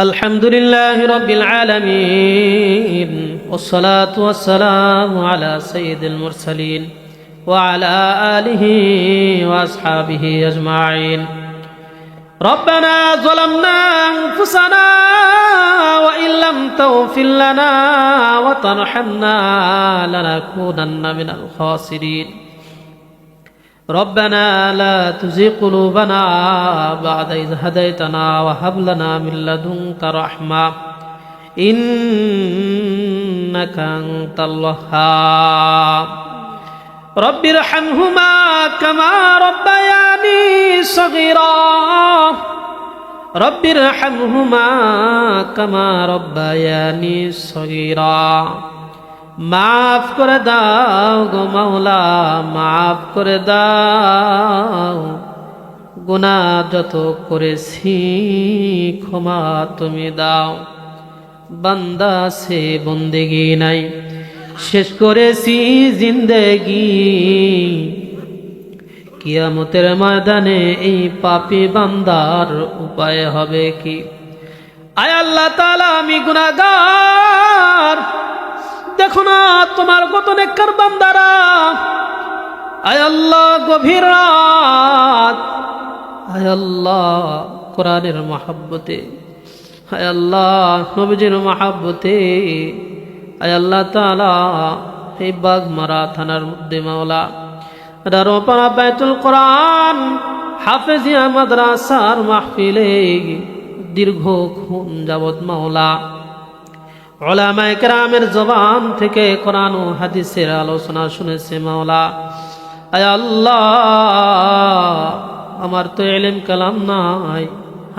الحمد لله رب العالمين والصلاة والسلام على سيد المرسلين وعلى آله وأصحابه أجمعين ربنا ظلمنا أنفسنا وإن لم تغفر لنا وترحمنا لنكونن من الخاسرين ربنا لا تزغ قلوبنا بعد إذ هديتنا وهب لنا من لدنك رحمة إنك أنت الوهاب رب ارحمهما كما ربياني صغيرا رب ارحمهما كما ربياني صغيرا মাফ করে দাও গো মাওলা, মাফ করে দাও। গুণা যত করেছি, ক্ষমা তুমি দাও। বান্দা, সে বন্দেগি নাই। শেষ করেছি জিন্দেগি। কিয়ামতের ময়দানে এই পাপি বান্দার উপায় হবে কি? আয় আল্লাহ তালা আমি না তোমার কত নেকর বান্দারা? আয় আল্লাহ, গভীর রাত। আয় আল্লাহ, কোরআনের মহাব্বতে। আয় আল্লাহ, নবীজির মহাব্বতে। আয় আল্লাহ তালা এই বাগমারা থানার মধ্যে মাওলা। রারোপাড়া বাইতুল কোরআন, হাফেজিয়া মাদ্রাসার মাহফিলে দীর্ঘক্ষণ যাবৎ মাওলা। ওলামায় কেরামের জবান থেকে কোরআন ও হাদিসের আলোচনা শুনেছে মাওলা। আয় আল্লাহ, আমার তো এলেম কালাম নাই।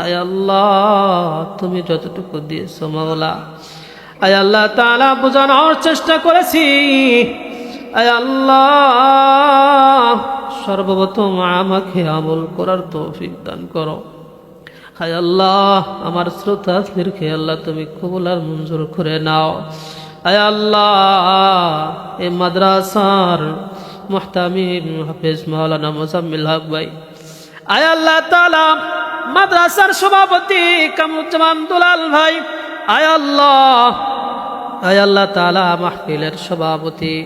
আয় আল্লাহ, তুমি যতটুকু দিয়েছ মাওলা। আয় আল্লাহ তালা বোঝানোর চেষ্টা করেছি। আয় আল্লাহ, সর্বপ্রথম আমাকে আমল করার তৌফিক দান করো। হায় আল্লাহ, আমার শ্রোতা ফিরকে আল্লাহ তুমি কবুল আর মঞ্জুর করে নাও। আয় আল্লাহ, এ মাদ্রাসার মোহতামিম হাফিজ মাওলানা মোজাম্মিল হক ভাই। আয় আল্লাহ তালা মাদ্রাসার সভাপতি কামরুজ্জামান দুলাল ভাই। আয় আল্লাহ আয় আল্লাহ তালা মাহফিলের সভাপতি।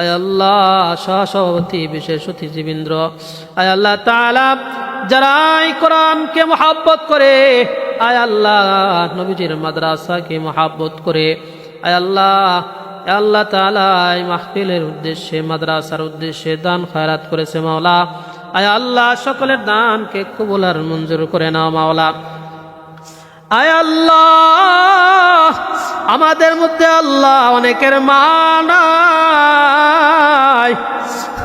আয় আল্লাহ, সহসভাপতি, বিশেষ অতিথিবৃন্দ্র আয় আল্লাহ তালা যারা এই কোরআনকে মহাব্বত করে, আয় আল্লাহ, নবীজির মাদ্রাসাকে মহাব্বত করে, আয় আল্লাহ আল্লাহ তালা এই মাহফিলের উদ্দেশ্যে, মাদ্রাসার উদ্দেশ্যে দান খয়রাত করেছে মাওলা। আয় আল্লাহ, সকলের দানকে কবুল আর মঞ্জুর করে নাও মাওলা। আয় আল্লাহ, আমাদের মধ্যে আল্লাহ অনেকের মানায়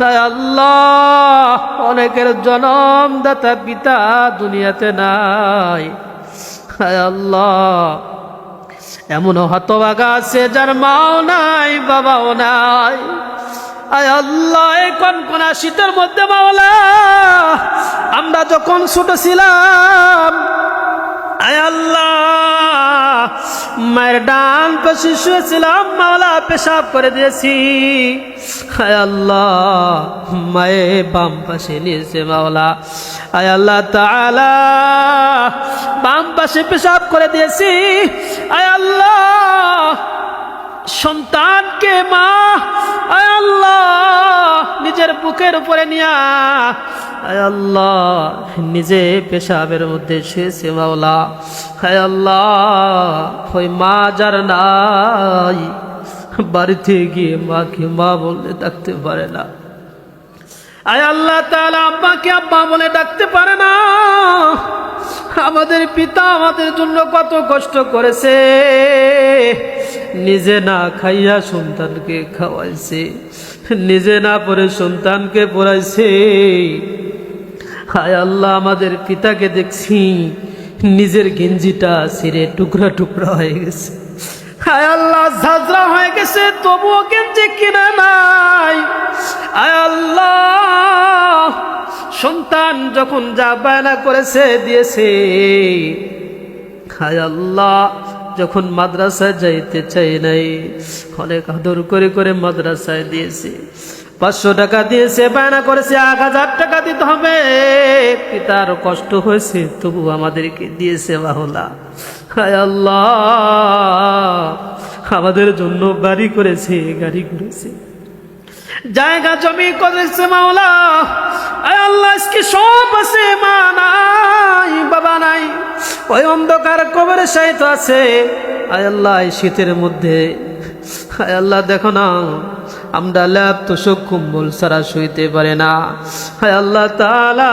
আয় আল্লাহ, অনেকের জনমদাতা পিতা দুনিয়াতে নাই। আল্লাহ এমন হতবাগা আছে যার মাও নাই, বাবাও নাই। আল্লাহ, এই কনকনা শীতের মধ্যে মাওলা, আমরা যখন ছোট ছিলাম আয় আল্লাহ মায়ের ডান পাশে শুয়েছিলাম, মাওলা পেশাব করে দিয়েছি। আয় আল্লাহ, মায়ে বাম পাশে নিয়েছে মাওলা। আয় আল্লাহ তাআলা, বাম পাশে পেশাব করে দিয়েছি। আয় আল্লাহ, সন্তানকে মা আয় আল্লাহ, নিজের বুকের উপরে নিয়া আল্লাহ, নিজে পেশাবের মধ্যে শুয়েছে মাওলা। আয় আল্লাহ, ওই মা যার নাই, বাড়িতে গিয়ে মাকে মা বলে ডাকতে পারে না। আয় আল্লাহ তাআলা, আব্বাকে আব্বা বলে ডাকতে পারে না। আমাদের পিতা আমাদের জন্য কত কষ্ট করেছে। নিজে না খাইয়া সন্তানকে খাওয়াইছে, নিজে না পরে সন্তানকে পড়াইছে। হায় আল্লাহ, আমাদের পিতাকে দেখছি নিজের গেঞ্জিটা ছিঁড়ে টুকরা টুকরা হয়ে গেছে। হায় আল্লাহ, ঝাঁঝরা হয়ে গেছে, তবুও গেঞ্জি কিনা নাই। আয় আল্লাহ, সন্তান যখন যা বায়না করেছে, দিয়েছে। হায় আল্লাহ, যখন মাদ্রাসায় যাইতে চাই নাই, অনেক আদর করে করে মাদ্রাসায় দিয়েছে। পাঁচশো টাকা দিয়েছে বায়না করেছে এক হাজার টাকা দিতে হবে। পিতার কষ্ট হয়েছে, তবু আমাদেরকে দিয়েছে বাহুলা আল্লাহ, আমাদের জন্য বাড়ি করেছে, গাড়ি করেছে। জায়গা, জমি করেছে মাওলা। আল্লাহ, আজকে সব আছে, মা নাই, বাবা নাই। ওই অন্ধকার কবরে সাহিত্য আছে। আয় আল্লাহ শীতের মধ্যে। আয় আল্লাহ, দেখো না। আমরা ল্যাব তো কুম্বল সারা শুইতে পারে না। হায় আল্লাহ তালা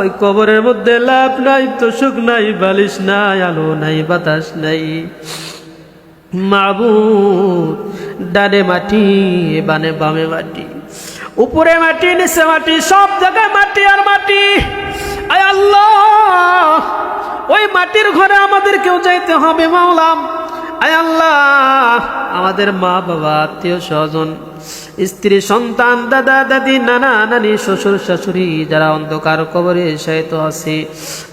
ওই কবরের মধ্যে ল্যাব নাই তো তোষক নাই, বালিশ নাই, আলো নাই, বাতাস নাই। মাবুদ, ডানে মাটি, বানে বামে মাটি, উপরে মাটি, নিচে মাটি, সব জায়গায় মাটি আর মাটি। আয় আল্লাহ, ওই মাটির ঘরে আমাদের কেউ যাইতে হবে মাওলাম আয় আল্লাহ, আমাদের মা বাবা, আত্মীয় স্বজন, স্ত্রী, সন্তান, দাদা, দাদি, নানা, নানি, শ্বশুর, শাশুড়ি, যারা অন্ধকার কবরে শায়িত আছে,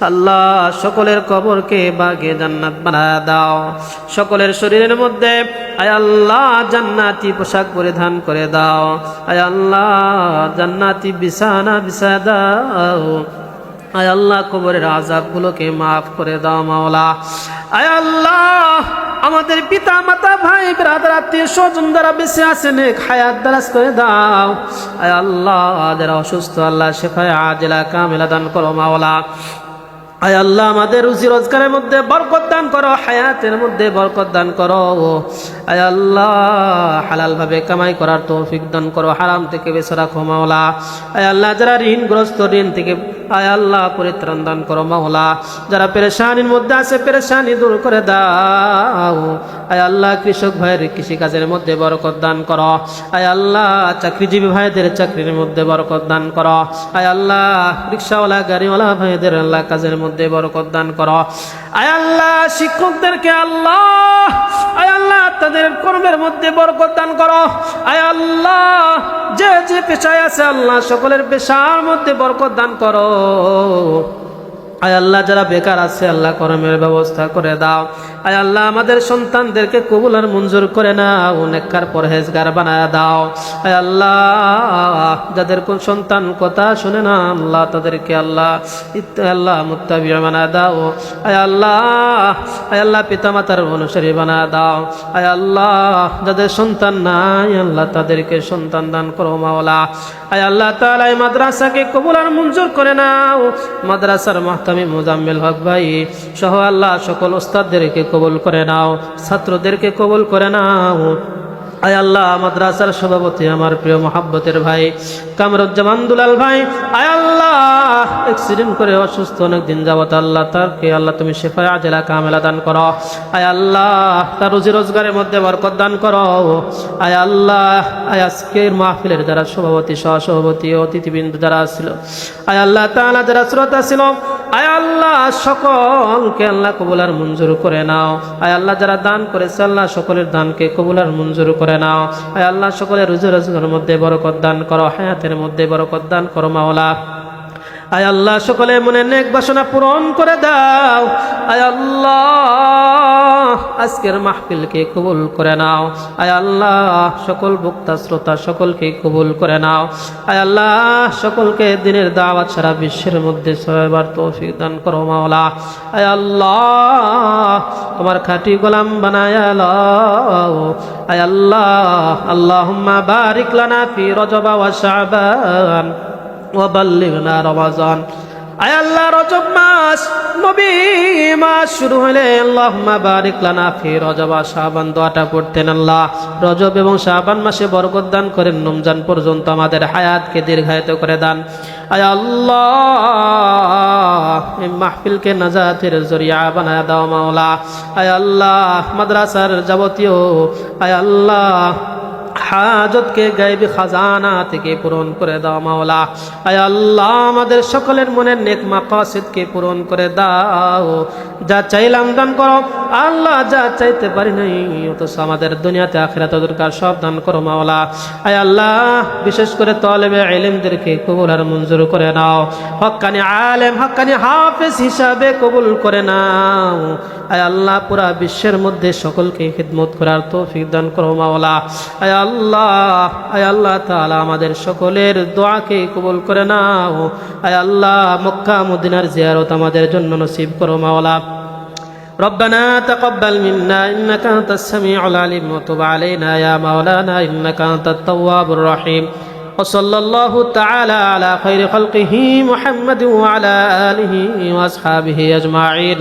আল্লাহ, সকলের কবরকে বাগে জান্নাত বানা দাও। সকলের শরীরের মধ্যে, আয় আল্লাহ, জান্নাতি পোশাক পরিধান করে দাও। আয় আল্লাহ, জান্নাতি বিছানা বিছা দাও। আয় আল্লাহ কবরের আজাবগুলোকে মাফ করে দাও, মাওলা। আয় আল্লাহ, আমাদের পিতা মাতা ভাই, ব্রাদার, আত্মীয় স্বজন যারা বেঁচে আছেন খায়াত দারাজ করে দাও। আয় আল্লাহ, যারা অসুস্থ আল্লাহ শেফায় আজেলা, কামেলা দান করো, মাওলা। আয় আল্লাহ, আমাদের রুজি রোজগারের মধ্যে বরকত দান করো, হায়াতের মধ্যে বরকত দান করো। আয় আল্লাহ হালাল ভাবে কামাই করার তৌফিক দান করো, হারাম থেকে বেঁচে রাখো আয় আল্লাহ, যারা ঋণগ্রস্ত, ঋণ থেকে আয় আল্লাহ পরিত্রাণ দান করো মাওলা। যারা পেরেশানির মধ্যে আছে, পেরেশানি দূর করে দাও। আয় আল্লাহ, কৃষক ভাইয়ের কৃষিকাজের মধ্যে বরকত দান করো। আয় আল্লাহ, চাকরিজীবী ভাইদের চাকরির মধ্যে বরকত দান করো। আয় আল্লাহ, রিক্সাওয়ালা, গাড়িওয়ালা ভাইদের আল্লাহ কাজের মধ্যে বরকত দান করো। আয় আল্লাহ, শিক্ষকদেরকে আল্লাহ তাদের কর্মের মধ্যে বরকত দান করো। আয় আল্লাহ, যে যে পেশায় আছে আল্লাহ, সকলের পেশার মধ্যে বরকত দান করো। আয় আল্লাহ, যারা বেকার আছে, আল্লাহ কর্মের ব্যবস্থা করে দাও। আয় আল্লাহ, আমাদের সন্তানদেরকে কবুল আর মঞ্জুর করে নাও অনেককার পরহেজগার বানায় দাও। আয় আল্লাহ, যাদের কোন সন্তান কথা শুনে না, আল্লাহ তাদেরকে আল্লাহ আল্লাহ মুত্তাবি বানায় দাও। আয় আল্লাহ আয় আল্লাহ পিতামাতার অনুসারী বানায় দাও। আয় আল্লাহ, যাদের সন্তান নাই, আল্লাহ তাদেরকে সন্তান দান করো মাওলা। আয় আল্লাহ তালা এই মাদ্রাসাকে কবুল আর মঞ্জুর করে নাও। মাদ্রাসার মাহতামি মোজাম্মেল হক ভাই সহ আল্লাহ সকল ওস্তাদদেরকে কবুল করে নাও, ছাত্রদেরকে কবুল করে নাও। আয় আল্লাহ, মাদ্রাসার সভাপতি আমার প্রিয় মহাব্বতের ভাই, কামরুজ্জামান দুলাল ভাই, আয় আল্লাহ অ্যাক্সিডেন্ট করে অসুস্থ অনেক দিন যাবত আল্লাহ তারকে, আল্লাহ তুমি শেফায় আজেলা কামেলা দান করো। আয় আল্লাহ, তার রুজি রোজগারের মধ্যে বরকত দান করো। আয় আল্লাহ, আয় আজকের মাহফিলের যারা সভাপতি, সহসভাপতি, অতিথিবৃন্দ যারা ছিল, আয় আল্লাহ তাআলা যারা শ্রোতা ছিল আয় আল্লাহ, সকলকে আল্লাহ কবুলার মঞ্জুর করে নাও। আয় আল্লাহ, যারা দান করেছে, আল্লাহ সকলের দানকে কবুলার মঞ্জুর করে নাও। আয় আল্লাহ, সকলের রুজি রোজগারের মধ্যে বরকত দান করো, হায়াতের মধ্যে বরকত দান করো মাওলা। আয় আল্লাহ, সকলে মনে নেক বাসনা পূরণ করে দাও। আয় আল্লাহ, আজকের মাহফিলকে কবুল করে নাও। আয় আল্লাহ, সকল বক্তা শ্রোতা সকলকে কবুল করে নাও। আয় আল্লাহ, সকলকে দিনের দাওয়াত সারা বিশ্বের মধ্যে ছয়বার তৌফিক দান করো মাওলা। আয় আল্লাহ তোমার খাটি গোলাম বানায় আয় আল্লাহ আল্লাহ বারিক লানা ফি রজবা ওয়া শাবান। রজব মাস মাস শুরু হলে বারিক আল্লাহ। রজব এবং শাবান মাসে বরকত দান করেন, রমজান পর্যন্ত আমাদের হায়াতকে দীর্ঘায়িত করে দান। আয় আল্লাহ মাহফিলকে নাজাতের জরিয়া বানায় দাও মাওলা। আয় আল্লাহ, মাদ্রাসার যাবতীয়, আয় আল্লাহ হাজতকে গাইবি খাজানা থেকে পূরণ করে দাও, মাওলা। আয় আল্লাহ, আমাদের সকলের মনের নেক মাকাসিদকে পূরণ করে দাও। যা চাইলাম দান করো। আল্লাহ যা চাইতে পারি নাই, অথচ আমাদের দুনিয়াতে আখিরাত দরকার, সব দান করো মাওলা। আয় আল্লাহ, বিশেষ করে তলেবে এলিমদেরকে কবুল আর মঞ্জুর করে নাও। হক্কানি আলেম হক্কানি হাফেজ হিসাবে কবুল করে নাও। আয় আল্লাহ, পুরা বিশ্বের মধ্যে সকলকে খিদমত করার তৌফিক দান করো মাওলা। আয় আল্লাহ আয় আল্লাহ তাআলা আমাদের সকলের দোয়াকে কবুল করে নাও। আয় আল্লাহ, মক্কা, মদিনার জিয়ারত আমাদের জন্য নসিব করো মাওলা। ربنا تقبل منا إنك أنت السميع العليم وتب علينا يا مولانا إنك أنت التواب الرحيم وصلى الله تعالى على خير خلقه محمد وعلى آله وأصحابه أجمعين